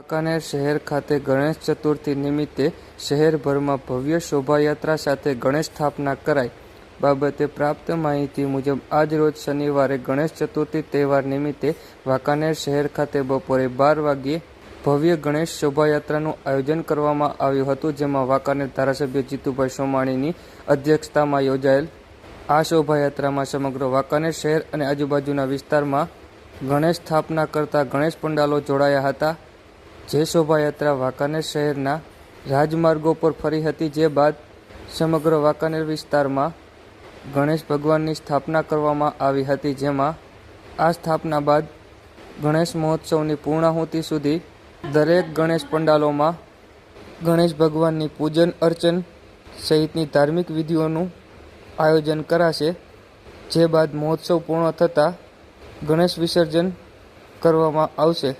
વાંકાનેર શહેર ખાતે ગણેશ ચતુર્થી નિમિત્તે શહેરભરમાં ભવ્ય શોભાયાત્રા સાથે ગણેશ સ્થાપના કરાઈ. બાબતે પ્રાપ્ત માહિતી મુજબ, આજ રોજ શનિવારે ગણેશ ચતુર્થી તહેવાર નિમિત્તે વાંકાનેર શહેર ખાતે બપોરે બાર વાગ્યે ભવ્ય ગણેશ શોભાયાત્રાનું આયોજન કરવામાં આવ્યું હતું, જેમાં વાંકાનેર ધારાસભ્ય જીતુભાઈ સોમાણીની અધ્યક્ષતામાં યોજાયેલ આ શોભાયાત્રામાં સમગ્ર વાંકાનેર શહેર અને આજુબાજુના વિસ્તારમાં ગણેશ સ્થાપના કરતા ગણેશ પંડાલો જોડાયા હતા. જે શોભાયાત્રા વાંકાનેર શહેરના રાજમાર્ગો પર ફરી હતી, જે બાદ સમગ્ર વાંકાનેર વિસ્તારમાં ગણેશ ભગવાનની સ્થાપના કરવામાં આવી હતી, જેમાં આ સ્થાપના બાદ ગણેશ મહોત્સવની પૂર્ણાહુતિ સુધી દરેક ગણેશ પંડાલોમાં ગણેશ ભગવાનની પૂજન અર્ચન સહિતની ધાર્મિક વિધિઓનું આયોજન કરાશે, જે બાદ મહોત્સવ પૂર્ણ થતાં ગણેશ વિસર્જન કરવામાં આવશે.